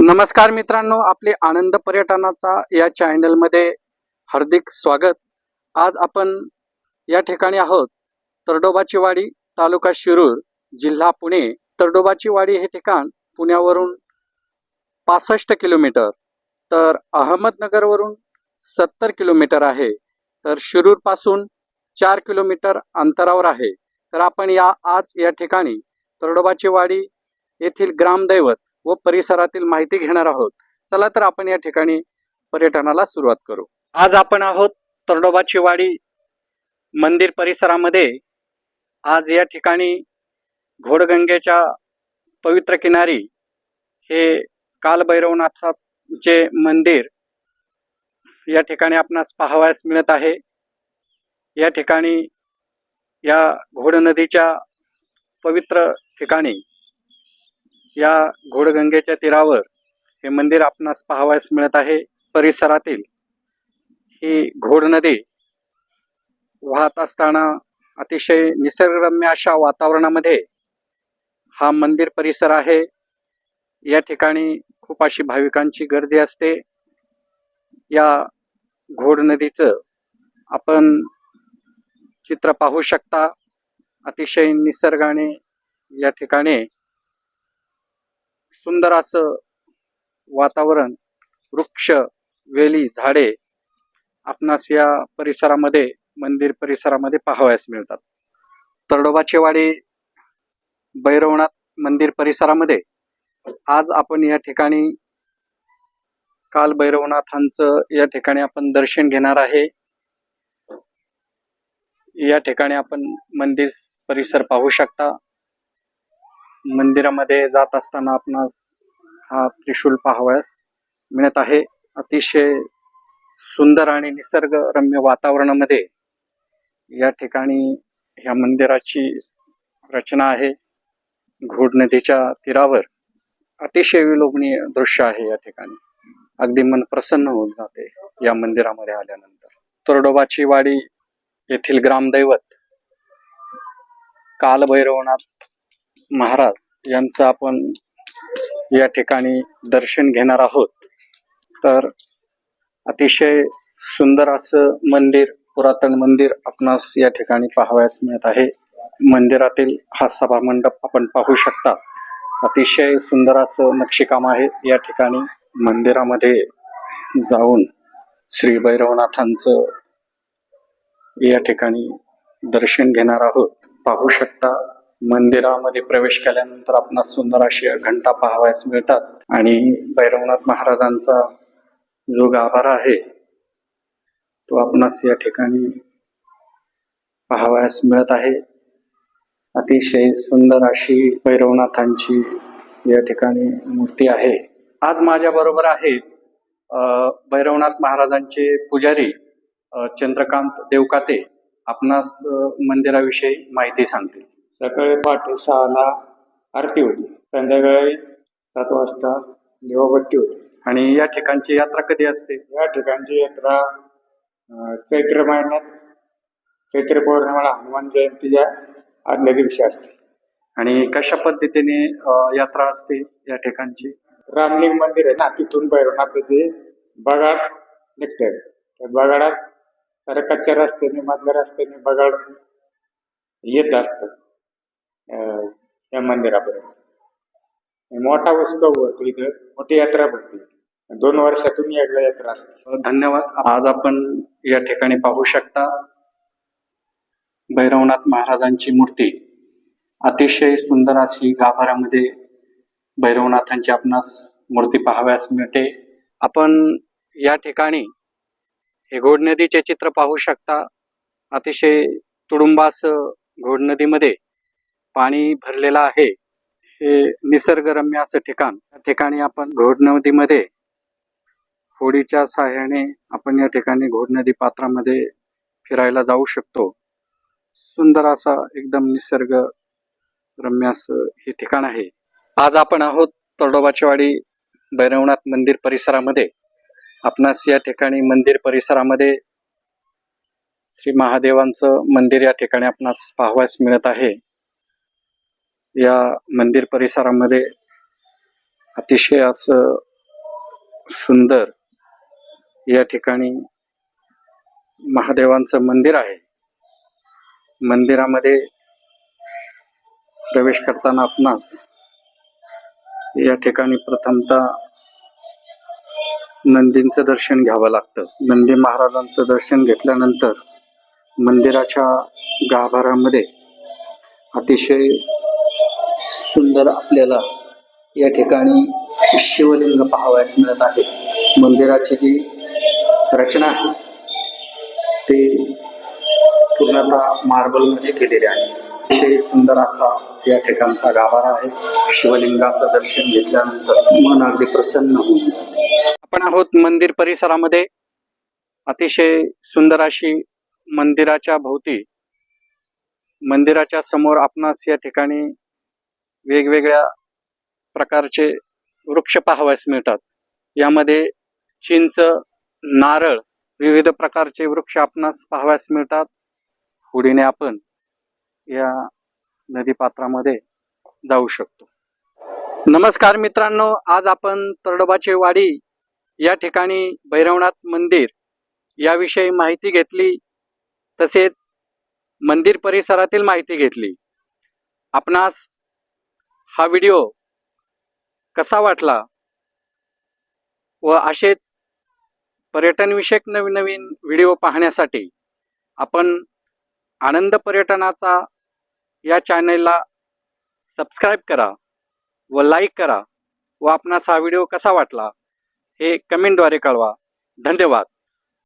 नमस्कार मित्रांनो आपले आनंद पर्यटनाचा या चॅनलमध्ये हार्दिक स्वागत. आज आपण या ठिकाणी आहोत तरडोबाची वाडी तालुका शिरूर जिल्हा पुणे. तरडोबाची वाडी हे ठिकाण पुण्यावरून पासष्ट किलोमीटर तर अहमदनगरवरून सत्तर किलोमीटर आहे. तर शिरूरपासून चार किलोमीटर अंतरावर आहे. तर आपण या आज या ठिकाणी तरडोबाची वाडी येथील ग्रामदैवत व परिसरातील माहिती घेणार आहोत. चला तर आपण या ठिकाणी पर्यटनाला सुरुवात करू. आज आपण आहोत तरडोबाची वाडी मंदिर परिसरामध्ये. आज या ठिकाणी घोडगंगेच्या पवित्र किनारी हे कालभैरवनाथाचे मंदिर या ठिकाणी आपणास पाहावयास मिळत आहे. या ठिकाणी या घोड नदीच्या पवित्र ठिकाणी या घोडगंगेच्या तीरावर हे मंदिर आपणास पाहावयास मिळत आहे. परिसरातील ही घोड नदी वाहत असताना अतिशय निसर्गरम्य अशा वातावरणामध्ये हा मंदिर परिसर आहे. या ठिकाणी खूप अशी भाविकांची गर्दी असते. या घोड नदीचं आपण चित्र पाहू शकता. अतिशय निसर्गाने या ठिकाणी सुंदर असं वातावरण वृक्ष वेली झाडे आपणास या परिसरामध्ये मंदिर परिसरामध्ये पाहावयास मिळतात. तरडोबाचे वाडी भैरवनाथ मंदिर परिसरामध्ये आज आपण या ठिकाणी काल भैरवनाथांचं या ठिकाणी आपण दर्शन घेणार आहे. या ठिकाणी आपण मंदिर परिसर पाहू शकता. मंदिरामध्ये जात असताना आपणास हा त्रिशूल पाहावयास मिळत आहे. अतिशय सुंदर आणि निसर्गरम्य वातावरणामध्ये या ठिकाणी ह्या मंदिराची रचना आहे. घोड नदीच्या तीरावर अतिशय विलोभनीय दृश्य आहे या ठिकाणी. अगदी मन प्रसन्न होऊन जाते या मंदिरामध्ये आल्यानंतर. तोरडोबाची वाडी येथील ग्रामदैवत कालभैरवनाथ महाराज यांचं आपण या ठिकाणी दर्शन घेणार आहोत. तर अतिशय सुंदर असं मंदिर पुरातन मंदिर आपणास या ठिकाणी पाहावयास मिळत आहे. मंदिरातील हा सभा मंडप आपण पाहू शकता. अतिशय सुंदर असं नक्षीकाम आहे या ठिकाणी मंदिरामध्ये जाऊन श्री भैरवनाथांचं या ठिकाणी दर्शन घेणार आहोत. पाहू शकता मंदिरामध्ये प्रवेश केल्यानंतर आपणास सुंदर अशी घंटा पाहावयास मिळतात. आणि भैरवनाथ महाराजांचा जो गाभारा आहे तो आपणास या ठिकाणी पाहावयास मिळत आहे. अतिशय सुंदर अशी भैरवनाथांची या ठिकाणी मूर्ती आहे. आज माझ्या बरोबर आहे भैरवनाथ महाराजांचे पुजारी चंद्रकांत देवकाते. आपणास मंदिराविषयी माहिती सांगतील. सकाळी पहाटे सहाला आरती होती. संध्याकाळी सात वाजता देवाबत्ती होती. आणि या ठिकाणची यात्रा कधी असते? या ठिकाणची यात्रा अं, चैत्र महिन्यात चैत्र पौर्णिमेला हनुमान जयंतीच्या आदल्या दिवशी असते. आणि कशा पद्धतीने अ, यात्रा असते या ठिकाणची? रामलिंग मंदिर आहे ना तिथून भैरवनाथाचे बगाड निघतात त्या बगाडात तर कच्च्या रस्त्याने मधल्या रस्त्याने बगाड येत असत. या मंदिरापर्यंत. मोठा उत्सव होतो इथं मोठी यात्रा भरते. दोन वर्षातून एकदा यात्रा असते. धन्यवाद. आज आपण या ठिकाणी पाहू शकता भैरवनाथ महाराजांची मूर्ती. अतिशय सुंदर अशी गाभाऱ्यामध्ये भैरवनाथांची आपणास मूर्ती पाहाव्यास मिळते. आपण या ठिकाणी हे घोड नदीचे चित्र पाहू शकता. अतिशय तुडुंबास घोड नदीमध्ये पाणी भरलेलं आहे. हे निसर्गरम्य असं ठिकाण. या ठिकाणी आपण घोड नदीमध्ये होडीच्या सहाय्याने आपण या ठिकाणी घोड नदी पात्रामध्ये फिरायला जाऊ शकतो. सुंदर असा एकदम निसर्ग रम्य असं हे ठिकाण आहे. आज आपण आहोत तोडोबाची वाडी भैरवनाथ मंदिर परिसरामध्ये. आपणास या ठिकाणी मंदिर परिसरामध्ये श्री महादेवांचं मंदिर या ठिकाणी आपणास पाहावयास मिळत आहे. या मंदिर परिसरामध्ये अतिशय असं सुंदर या ठिकाणी महादेवांचं मंदिर आहे. मंदिरामध्ये प्रवेश करताना आपणास या ठिकाणी प्रथमतः नंदींचं दर्शन घ्यावं लागतं. नंदी महाराजांचं दर्शन घेतल्यानंतर मंदिराच्या गाभाऱ्यामध्ये अतिशय सुंदर आपल्याला या ठिकाणी शिवलिंग पाहावयास मिळत आहे. मंदिराची जी रचना आहे ते पूर्णतः मार्बलमध्ये केलेले आहे. अतिशय सुंदर असा या ठिकाणचा गाभारा आहे. शिवलिंगाचं दर्शन घेतल्यानंतर मन अगदी प्रसन्न होऊन आपण आहोत मंदिर परिसरामध्ये. अतिशय सुंदर अशी मंदिराच्या भोवती मंदिराच्या समोर आपणास या ठिकाणी वेगवेगळ्या प्रकारचे वृक्ष पाहावयास मिळतात. यामध्ये चिंच नारळ विविध प्रकारचे वृक्ष आपणास पाहावयास मिळतात. पुढीने आपण या नदीपात्रामध्ये जाऊ शकतो. नमस्कार मित्रांनो आज आपण तरडोबाची वाडी या ठिकाणी भैरवनाथ मंदिर याविषयी माहिती घेतली तसेच मंदिर परिसरातील माहिती घेतली. आपणास हा व्हिडिओ कसा वाटला? व असेच पर्यटनविषयक नवीन नवीन व्हिडिओ पाहण्यासाठी आपण आनंद पर्यटनाचा या चॅनलला सबस्क्राईब करा व लाईक करा. व आपणास हा व्हिडिओ कसा वाटला हे कमेंटद्वारे कळवा. धन्यवाद.